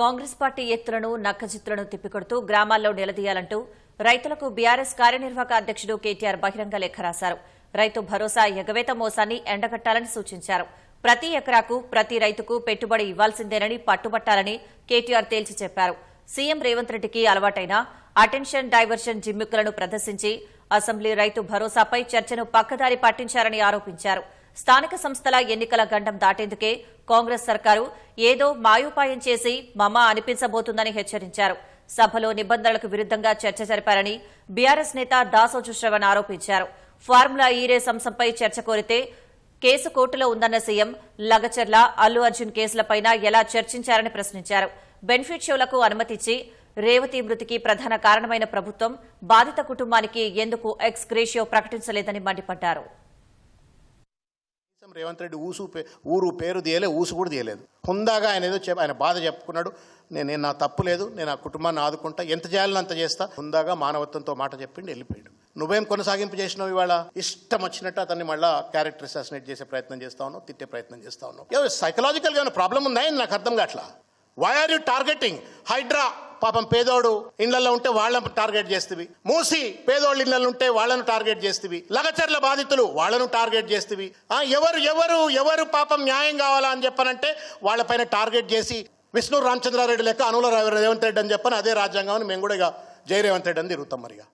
Congress party ఎత్తులను నక్కజిత్తులను తిప్పికొడుతూ గ్రామాల్లో నిలదీయాలంటూ రైతులకు BRS కార్యనిర్వాహక అధ్యక్షుడు కేటీఆర్ బహిరంగ లేఖ రాశారు. రైతు భరోసా ఎగవేత మోసాన్ని ఎండగట్టాలని సూచించారు. ప్రతి ఎకరాకు ప్రతి రైతుకు పెట్టుబడి ఇవ్వాల్సిందేనని పట్టుబట్టాలని కేటీఆర్ తేల్చి చెప్పారు. సీఎం రేవంత్ రెడ్డికి అలవాటైన అటెన్షన్ డైవర్షన్ జిమ్మిక్కులను ప్రదర్శించి అసెంబ్లీ రైతు భరోసాపై చర్చను పక్కదారి పట్టించారని ఆరోపించారు. స్థానిక సంస్థల ఎన్నికల గండం దాటేందుకే కాంగ్రెస్ సర్కారు ఏదో మాయోపాయం చేసి మమ అనిపించబోతుందని హెచ్చరించారు. సభలో నిబంధనలకు విరుద్దంగా చర్చ జరిపారని బీఆర్ఎస్ నేత దాసోజు శ్రవణ్ ఆరోపించారు. ఫార్ములా ఈ రేస్ అంశంపై చర్చ కోరితే కేసు కోర్టులో ఉందన్న సీఎం లగచర్ల అల్లు అర్జున్ కేసులపైన ఎలా చర్చించారని ప్రశ్నించారు. బెనిఫిట్ షోలకు అనుమతిచ్చి రేవతి మృతికి ప్రధాన కారణమైన ప్రభుత్వం బాధిత కుటుంబానికి ఎందుకు ఎక్స్ గ్రేషియో ప్రకటించలేదని మండిపడ్డారు. కనీసం రేవంత్ రెడ్డి ఊసు పే- ఊరు పేరు తీయలే ఊసు కూడా తీయలేదు. హుందాగా ఆయన ఏదో చెప్ ఆయన బాధ చెప్పుకున్నాడు. నేను నేను నా తప్పు లేదు నేను ఆ కుటుంబాన్ని ఆదుకుంటా ఎంత చేయాలని అంత చేస్తా. హుందాగా మానవత్వంతో మాట చెప్పిండి వెళ్ళిపోయాడు. నువ్వేం కొనసాగింపు చేసినావు ఇవాళ? ఇష్టం వచ్చినట్టు అతన్ని మళ్ళా క్యారెక్టర్ అసాసినేట్ చేసే ప్రయత్నం చేస్తా ఉన్నావు తిట్టే ప్రయత్నం చేస్తా ఉన్నావు. సైకలాజికల్గా ప్రాబ్లం ఉందా నాకు అర్థం కావట్లా. Why are you targeting Hydraa పాపం పేదోడు ఇళ్ళలో ఉంటే వాళ్ళని టార్గెట్ చేస్తుంది మూసి పేదోళ్ళ ఇళ్ళలో ఉంటే వాళ్ళను టార్గెట్ చేస్తుంది లగచర్ల బాధితులు వాళ్ళను టార్గెట్ చేస్తుంది ఆ, ఎవరు ఎవరు ఎవరు పాపం న్యాయం కావాలా అని చెప్పనంటే వాళ్ళపైన టార్గెట్ చేసి విష్ణు రామచంద్రారెడ్డి లెక్క అనుల రేవంత్ రెడ్డి అని చెప్పని అదే రాజ్యాంగం అని మేము కూడా ఇక జై రేవంత్ రెడ్డి అని తిరుగుతాం మరిగా